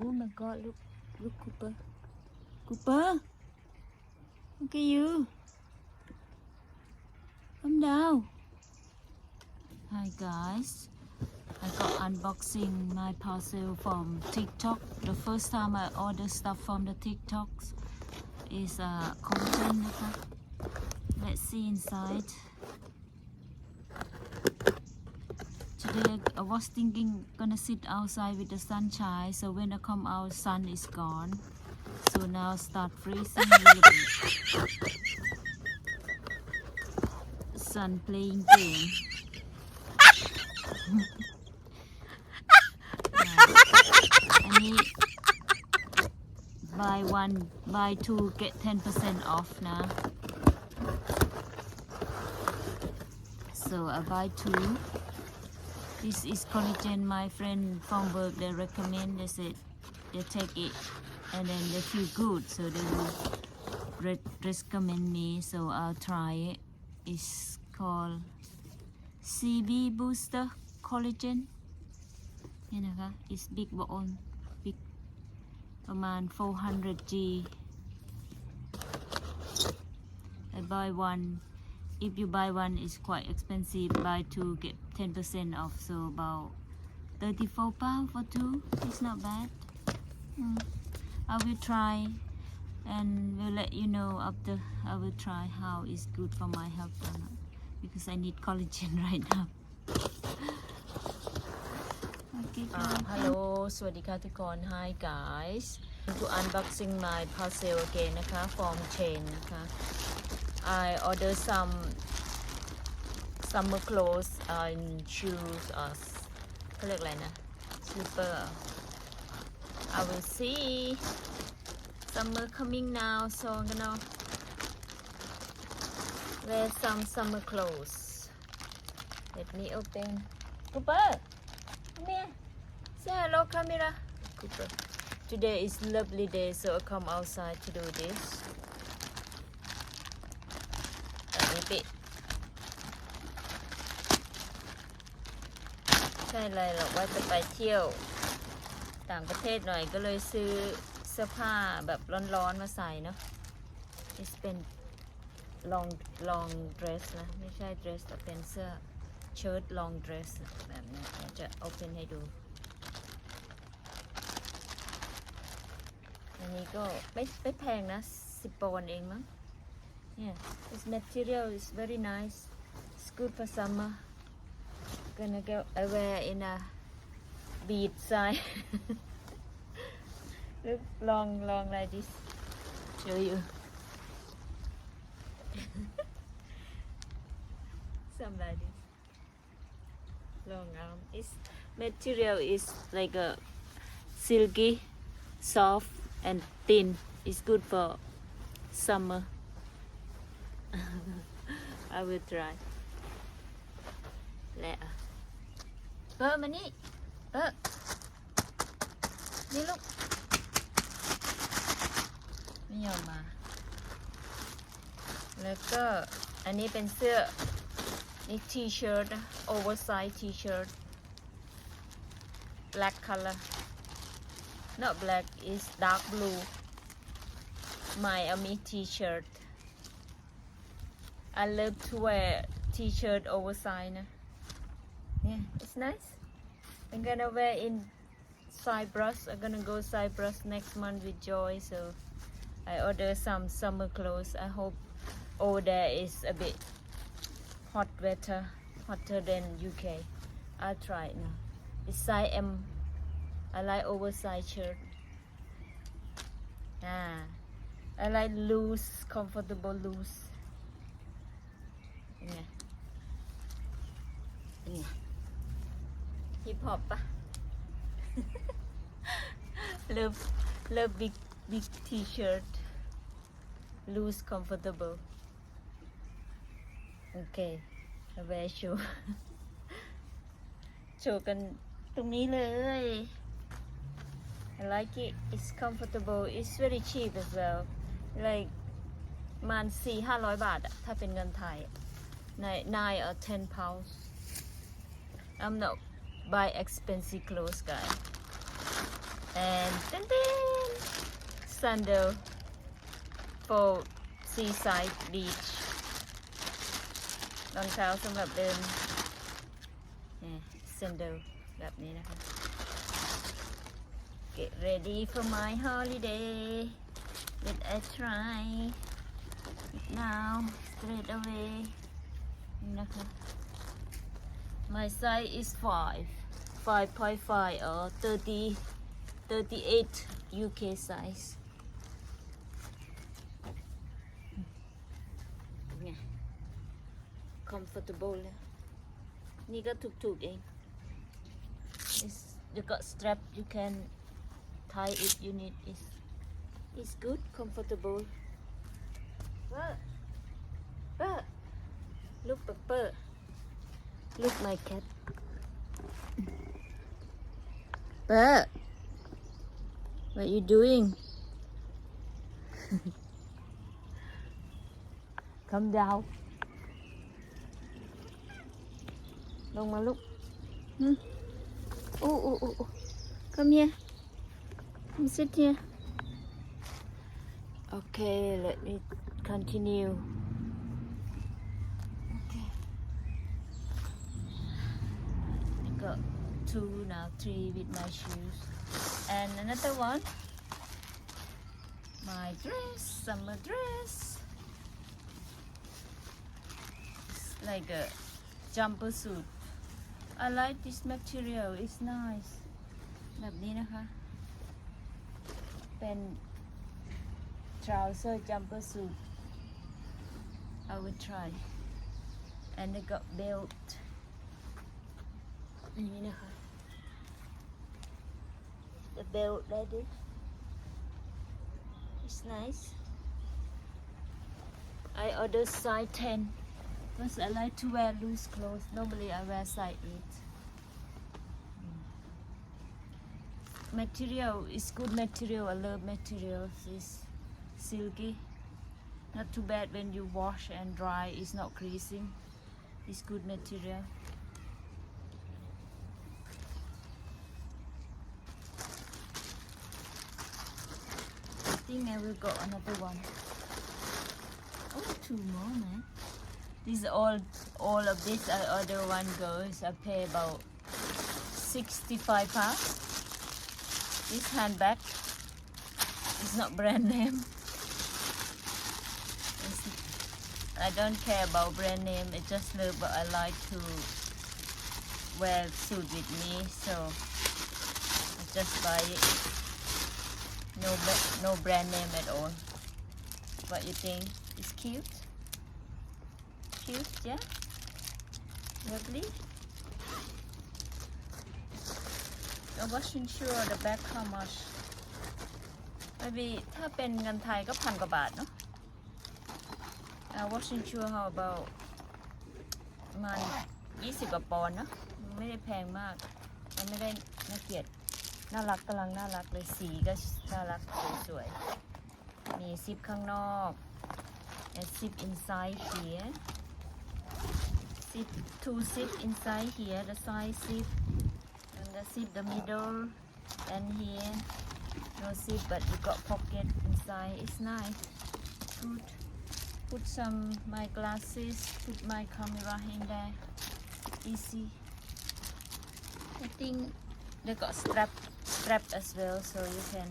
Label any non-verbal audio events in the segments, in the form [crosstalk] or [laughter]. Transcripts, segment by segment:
Oh my god, look, look Cooper. Cooper! Look at you. Come down. Hi guys. I got unboxing my parcel from TikTok. The first time I order stuff from the TikToks is a uh, content. Let's see inside. yesterday I was thinking gonna sit outside with the sunshine so when I come out sun is gone. So now start freezing sun playing game. Buy one buy two get 10% off now. So I buy two. this is collagen my friend from work they recommend they said they take it and then they feel good so they will re- recommend me so I'll try it it's called CB booster collagen นี่นะคะ is big bone big ประมาณ 400G I buy one if you buy one it's quite expensive buy two get 10% off so about 34 pound for two it's not bad Mm. I will try and will let you know after I will try how it's good for my health or not because I need collagen [laughs] right now okay อ่า guys. ฮัลโหล สวัสดีค่ะทุกคน Hi guys to unboxing my parcel again นะคะ from chain นะคะ I order some summer clothes and shoes uh, เขาเรียกอะไรนะ slipper I will see summer coming now so I'm gonna wear some summer clothes let me open Cooper come here Say hello, camera. Cooper. Today is lovely day, so I come outside to do this. Let me pick. ใช่อะไรหรอกว่าจะไปเที่ยวต่างประเทศหน่อยก็เลยซื้อเสื้อผ้าแบบร้อนๆมาใส่เนาะ It's เป็น long long dress นะ ไม่ใช่ dress แต่เป็นเสื้อเชิ้ต long dress แบบนี้เดี๋ยวจะ open ให้ดู อันนี้ก็ไม่ไม่แพงนะสิบปอนด์เองมั้ง Yeah, this material is very nice. It's good for summer. Gonna go wear in a bead side. [laughs] Look long, long like this. Show you. [laughs] Somebody. Long arm. Its material is like a silky, soft and thin. It's good for summer. [laughs] I will try. และอ่ะเออมานี่เออนี่ลูกไม่ยอมมา แล้วก็อันนี้เป็นเสื้อนี่ T-shirt นะ oversize T-shirt black color not black is dark blue Miami t-shirt I love to wear t-shirt oversize นะ yeah it's nice. I'm gonna wear in Cyprus. I'm gonna go Cyprus next month with Joy so I order some summer clothes. I hope over there is a bit hot weather hotter than UK I'll try it now. It's size M. I like oversized shirt. Ah, I like loose, comfortable loose. เป็นไงเป็นไงฮิปฮอปปะเลิฟเลิฟบิ๊กบิ๊กทีเชิร์ต loose comfortable okay wear shoe โชว์กันตรงนี้เลย I like it it's comfortable it's very cheap as well like มันสี่ห้าร้อยบาทอะถ้าเป็นเงินไทย nine nine or ten pounds. I'm not buy expensive clothes, guys. and then then sandal for seaside beach รองเท้าสำหรับเดินนี่ sandal แบบนี้นะคะ Get ready for my holiday Let I try it now straight away นี่นะคะ My size is 5 5.5 or 30 38 UK size ไง comfortable เลยนี่ก็ถูกๆเอง It's, you got strap you can tie it you need is it's good comfortable but but look Pepper look my cat Pepper what you doing [laughs] come down ลงมาลูกหึ Oh, oh, oh, oh. Come here. Come sit here. Okay, let me continue. got two now, three with my shoes. And another one. My dress, summer dress. It's like a jumper suit. I like this material it's nice แบบนี้นะคะ เป็น trouser jumper suit I will try and I got belt อันนี้นะคะ the belt like this it's nice I order size 10 because I like to wear loose clothes. Normally I wear size 8. Material is good material. I love materials. It's silky. Not too bad when you wash and dry. It's not creasing. It's good material. Think I will go another one. Oh, two more, man. These all, all of this uh, other one goes. I pay about 65 pounds. This handbag is not brand [laughs] name. It's- I don't care about brand name. I just love, but I like to wear suit with me, so I just buy it. No, ba- no brand name at all. What you think? It's cute. Cute, yeah. Lovely. I wasn't sure the back how much. Maybe ถ้าเป็นเงินไทยก็พันกว่าบาทเนาะ I wasn't sure how about ประมัน20กว่าปอนด์เนะไม่ได้แพงมากมันไม่ได้น่าเกลียด น่ารักกำลังน่ารักเลยสีก็น่ารักสวยๆ มีซิปข้างนอก and zip inside here zip two zip inside here the side zip and the zip the middle and here no zip but you got pocket inside it's nice good put some my glasses put my camera in there easy I think they got strap strap as well so you can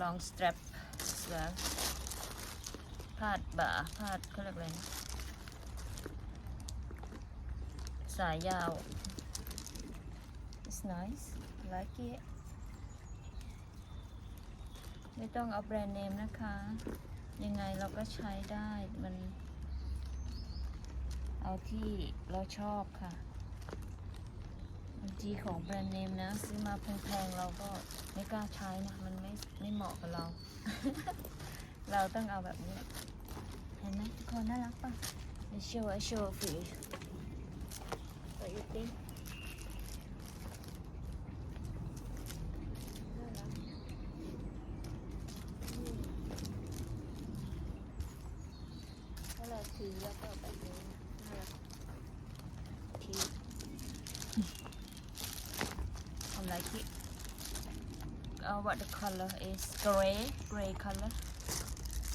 long strap as well พาดบ่าพาดเขาเรียกอะไรสายยาว it's nice like it ไม่ต้องเอาแบรนด์เนมนะคะ ยังไงเราก็ใช้ได้มัน เอาที่เราชอบค่ะ บางทีของแบรนด์เนมนะ ซื้อมาแพงๆเราก็ไม่กล้าใช้นะ มันไม่ไม่เหมาะกับเรา เราต้องเอาแบบนี้ เห็นไหมทุกคนน่ารักป่ะ I show I show for you what you think uh, what the color is gray gray color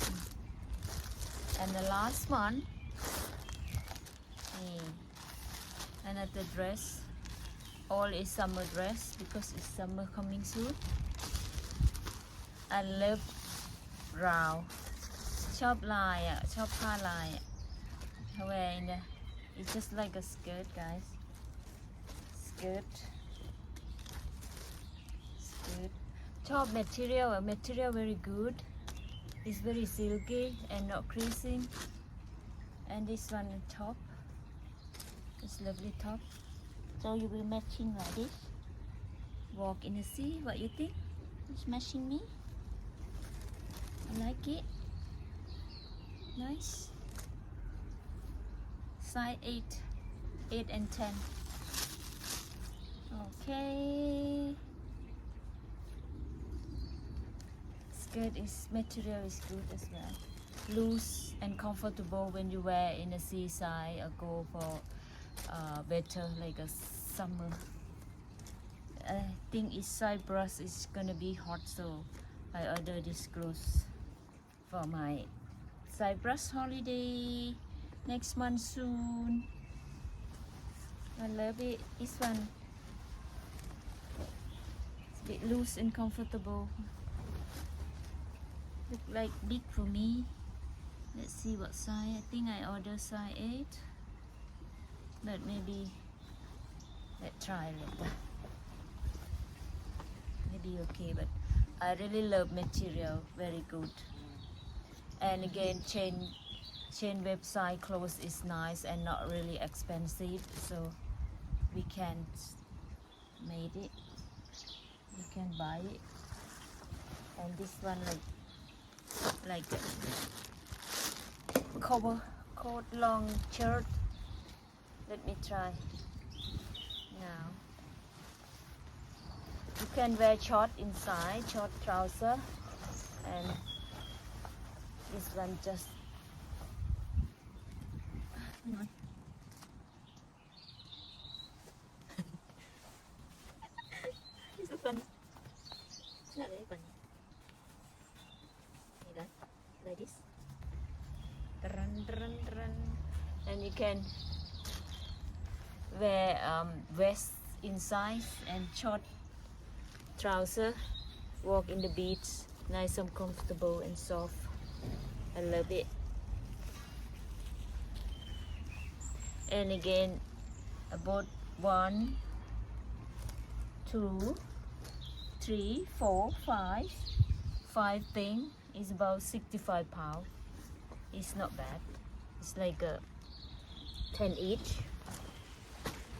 Mm. and the last one eh, another dress all is summer dress because it's summer coming soon I love brown ชอบลายอ่ะ ชอบผ้าลายอ่ะ wear in the it's just like a skirt guys skirt skirt top material material very good. It's very silky and not creasing. And this one the top. It's lovely top. So you will matching like this. Walk in the sea what you think? It's matching me. I like it. Nice. Size 8 8 and 10 okay. Skirt is material is good as well loose and comfortable when you wear in the seaside or go for uh, better like a summer I think it's Cyprus is gonna be hot so I order this clothes for my Cyprus holiday next month soon. I love it. This one it's a bit loose and comfortable. Look like big for me. Let's see what size. I think I order size 8. But maybe let's try later. Maybe okay, but I really love material. Very good. And again, chain chain website clothes is nice and not really expensive so we can made it you can buy it and this one like like cover coat long shirt. Let me try. Now you can wear short inside short trouser. And this one just This is fun. It's not very funny. Like that, like this. Run, run, run. And you can wear um, vest inside and short trouser. Walk in the beach, nice and comfortable and soft. I love it. and again about one two three four five five thing is about 65 pound it's not bad it's like a 10 each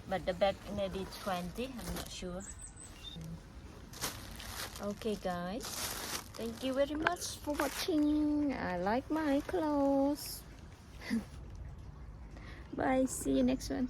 but the back maybe 20 i'm not sure. Mm. Okay guys. Thank you very much for watching. I like my clothes. [laughs] Bye. See you next one.